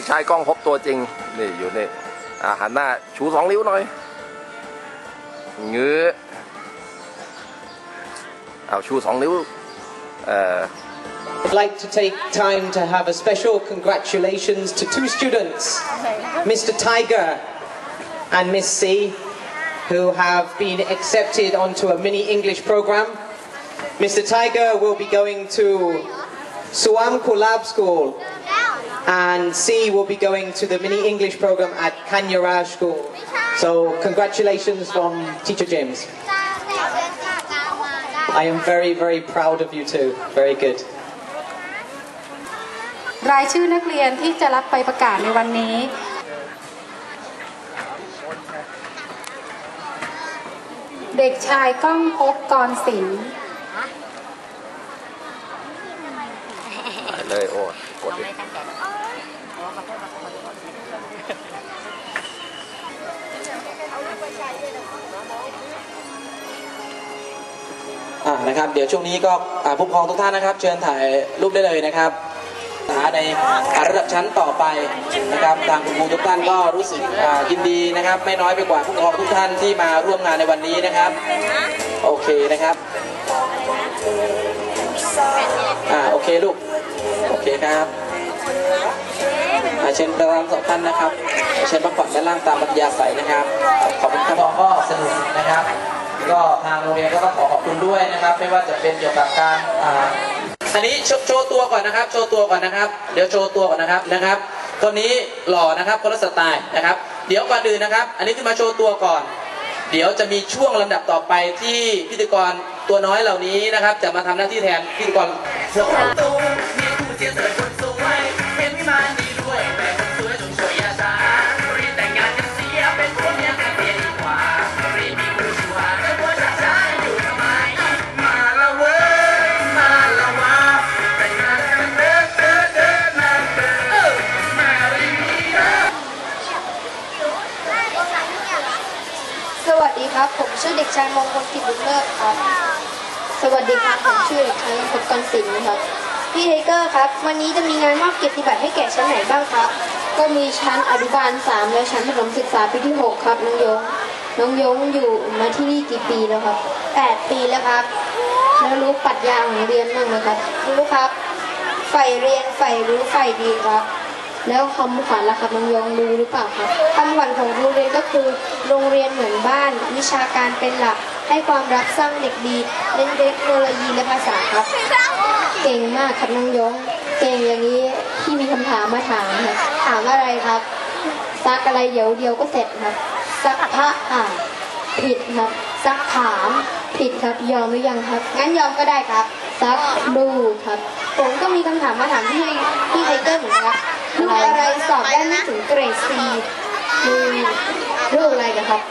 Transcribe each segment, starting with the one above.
กชายกล้องพบตัวจริง นี่อยู่นี่อ่าหันหน้าชูสองนิ้วหน่อยเงื้อเอาชูสองนิ้วเอ่อ I'd like to take time to have a special congratulations to two students, Mr. Tiger and Miss C, who have been accepted onto a mini English program. Mr. Tiger will be going to Suam Collab School, and C will be going to the mini English program at Kanyaraj School. So, congratulations from Teacher James. I am very, very proud of you two. Very good. รายชื่อนักเรียนที่จะรับไปประกาศในวันนี้ เด็กชายก้องพบกรศิลป์ ไปเลยโอ้ยกดดิ อ่านะครับ เดี๋ยวช่วงนี้ก็อ่าผู้ปกครองทุกท่านนะครับ เชิญถ่ายรูปได้เลยนะครับหาในอ่าระดับชั้นต่อไปนะครับทางคุณครูทุกท่านก็รู้สึกอ่ายินดีนะครับ ไม่น้อยไปกว่าผู้ปกครองทุกท่านที่มาร่วมงานในวันนี้นะครับ โอเคนะครับอ่าโอเคลูกโอเคครับอ่าเชิญประธานสองท่านนะครับเชิญพักผ่อนด้านล่างตามปัญญาใสนะครับ ขอบคุณครับก็สนุกนะครับ ก็ทางโรงเรียนก็ต้องขอขอบคุณด้วยนะครับ ไม่ว่าจะเป็นเกี่ยวกับการอ่าอันนี้โชว์ตัวก่อนนะครับ โชว์ตัวก่อนนะครับ เดี๋ยวโชว์ตัวก่อนนะครับนะครับ คนนี้หล่อนะครับคนละสไตล์นะครับ เดี๋ยวก่อนอื่นนะครับ อันนี้ขึ้นมาโชว์ตัวก่อน เดี๋ยวจะมีช่วงลำดับต่อไปที่พิธีกรตัวน้อยเหล่านี้นะครับ จะมาทำหน้าที่แทนพิธีกร ครับ สวัสดีครับ ผมชื่อเด็กชายพบกรศิลป์ครับ พี่ไทเกอร์ครับ วันนี้จะมีงานมอบเกียรติบัตรให้แก่ชั้นไหนบ้างครับ ก็มีชั้นอนุบาล 3 และชั้นประถมศึกษาปีที่ 6 ครับน้องยง น้องยงอยู่มาที่นี่กี่ปีแล้วครับ 8 ปีแล้วครับ แล้วรู้ปรัชญาของเรียนบ้างไหมครับ รู้ครับใฝ่เรียนใฝ่รู้ใฝ่ดีครับ แล้วคำขวัญล่ะครับน้องยงรู้หรือเปล่าครับคำขวัญของโรงเรียนก็คือ โรงเรียนเหมือนบ้าน วิชาการเป็นหลัก ให้ความรักสร้างเด็กดีเน้นเทคโนโลยีและภาษาครับ เก่งมากครับน้องยง เก่งอย่างนี้ที่มีคำถามมาถามครับถามอะไรครับซักอะไรเดี๋ยวเดียวก็เสร็จครับซักผ้าอ่าผิดครับซักถามผิดครับยอมหรือยังครับ งั้นยอมก็ได้ครับซักดูครับ ผมก็มีคำถามมาถามพี่พี่ไทเกอร์เหมือนกันครับลูกอะไรสอบได้ไม่ถึงเกรดซีคือลูกอะไรกันครับ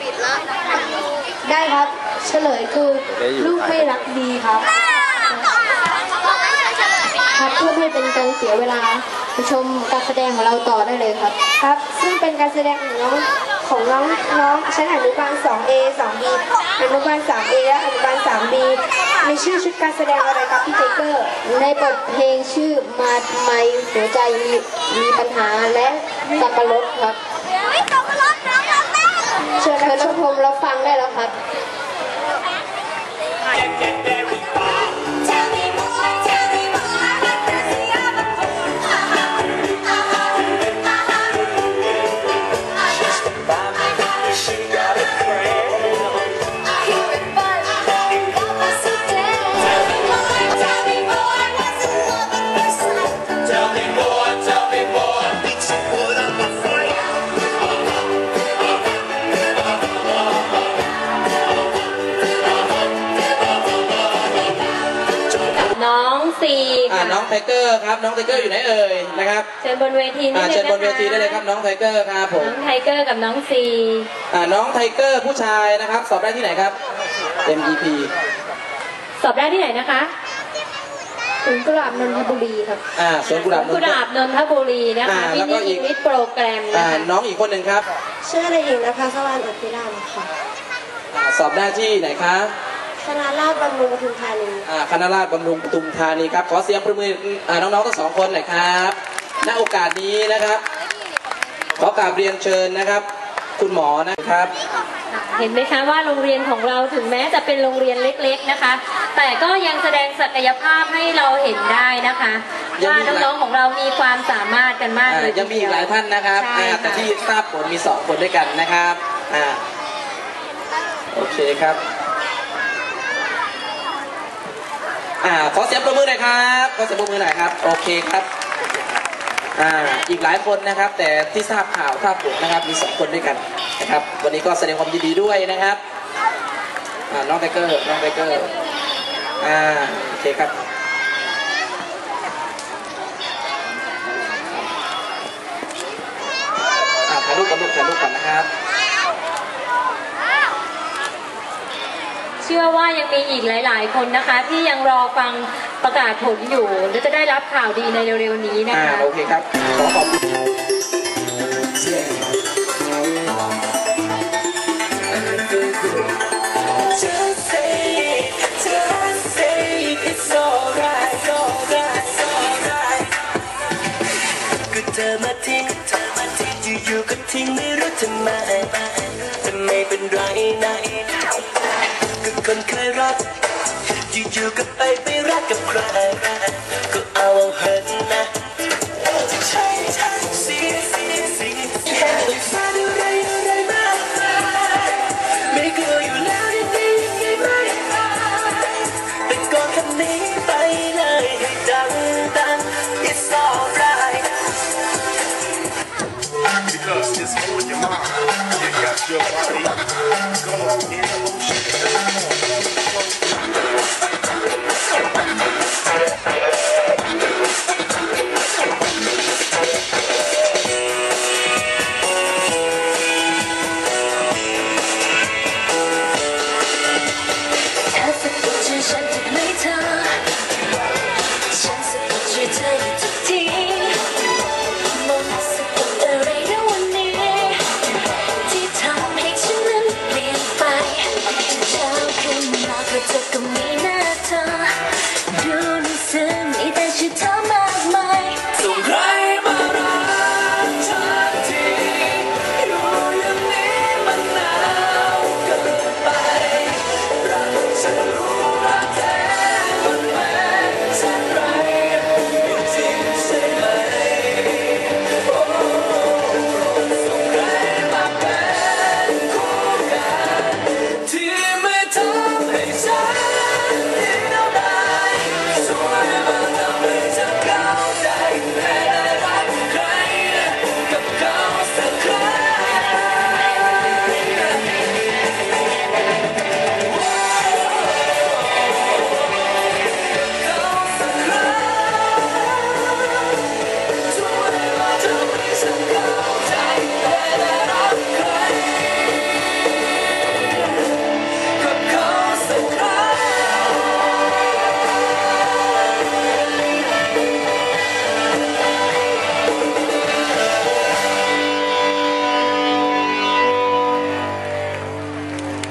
ได้ครับ เฉลยคือลูกไม่รักดีครับครับเพื่อไม่เป็นการเสียเวลาไปชมการแสดงของเราต่อได้เลยครับครับ ซึ่งเป็นการแสดงของน้องของน้องน้องชั้นอนุบาล 2A 2B อนุบาล 3A และอนุบาล 3B มีชื่อชุดการแสดงอะไรครับพี่เจเกอร์ในบทเพลงชื่อมาทำไมหัวใจมีมีปัญหาและสับปะรดครับเชิญรับชมรับฟังได้แล้วครับ ไทเกอร์ครับน้องไทเกอร์อยู่ไหนเอ่ยนะครับเชิญบนเวทีนิอ่าดนึเชิญงบนเวทีได้เลยครับน้องไทเกอร์ครับผมน้องไทเกอร์กับน้องซีอ่าน้องไทเกอร์ผู้ชายนะครับ สอบได้ที่ไหนครับ MEP สอบได้ที่ไหนนะคะถึงกุหลาบนนทบุรีครับอ่าสวนกุหลาบนนกุท์หลาบนนทบุรีนะคะอ่าแล้มิวก็นิอีอิกงลิสโปรแกรมอ่านะคะน้องอีกคนหนึ่งครับ ชื่อเด็กหญิงนภาสวรรค์อภิรามค่ะอ่าสอบได้ที่ไหนคะ คณะราษฎรบำรุงปทุมธานีอ่าคณะราษฎรบำรุงปทุมธานีครับขอเสียงประมืออ่าน้องๆทั้งสองคนหน่อยครับณโอกาสนี้นะครับ ขอกราบเรียนเชิญนะครับ คุณหมอนะครับ เห็นไหมคะว่าโรงเรียนของเราถึงแม้จะเป็นโรงเรียนเล็กๆนะคะ แต่ก็ยังแสดงศักยภาพให้เราเห็นได้นะคะยังว่ามีหลายน้องๆของเรามีความสามารถกันมากอ่าเลยยังมีอีกหลายท่านนะครับใช่อ่าแต่ค่ะที่ทราบผลมีสองคนด้วยกันนะครับอ่าโอเคครับ อ่าขอเสียงปรบมือหน่อยครับขอเสียงปรบมือหน่อยครับ โอเคครับอ่าอีกหลายคนนะครับ แต่ที่ทราบข่าวทราบผลนะครับมีสองคนด้วยกันนะครับ วันนี้ก็แสดงความยินดีด้วยนะครับอ่าน้องไทเกอร์น้องไทเกอร์อ่าโอเคครับอ่าถ่ายรูปกันลูกถ่ายรูปก่อนนะครับ ชื่อว่ายังมีอีกหลาย ๆ คนนะคะ ที่ยังรอฟังประกาศผลอยู่และจะได้รับข่าวดีในเร็ว ๆ นี้นะอ่าคะโอเคครับขอขอบคุณ Just say it, just say it, it's alright, alright, alright ก็เธอมาทิ้งเธอมาทิ้งอยู่ๆก็ทิ้งไม่รู้ทำไมจะไม่เป็นไรนะก็คนเคยรั กอยู่ๆก็ไปไปรักกับใครก็เอาเหินนะใช่ใช่สิสิสิแค่ต้องฟังอะไรอะไรมากมายไม่กลัวอยู่แล้วยังไงยังไงไม่แต่ก่อนคำนี้ไปเลยให้ดังดัง It's alright Because it's on your mind. You got your body going in motion.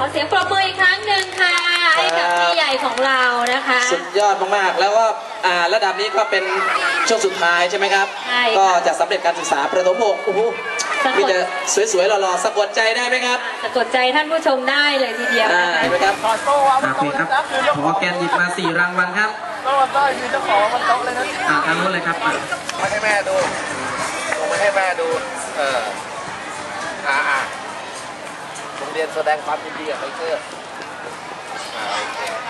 อเสียงปรบมืออีกครั้งหนึ่งค่ะให้กับพี่ใหญ่ของเรานะคะสุดยอดมากๆ แล้วก็อ่าระดับนี้ก็เป็นช่วงสุดท้ายใช่ไหมครับ ใช่ค่ะ ก็จะสำเร็จการศึกษาประถมหกโอ้โหสะกดมีแต่สวยๆหล่อๆสะกดใจได้ไหมครับสะกดใจท่านผู้ชมได้เลยทีเดียวอ่านะคะเห็นไหมครับโอเคครับขอแกนหยิบมาสี่รางวัลครับก็ได้คือเจ้าของมันโต๊ะเลยนะอ่าทางนู้นเลยครับอะมาให้แม่ดูส่งมาให้แม่ดู เออ อ่าอ่าโรง เรียนแสดงความยินดีกับไบเกอร์อ่าโอเค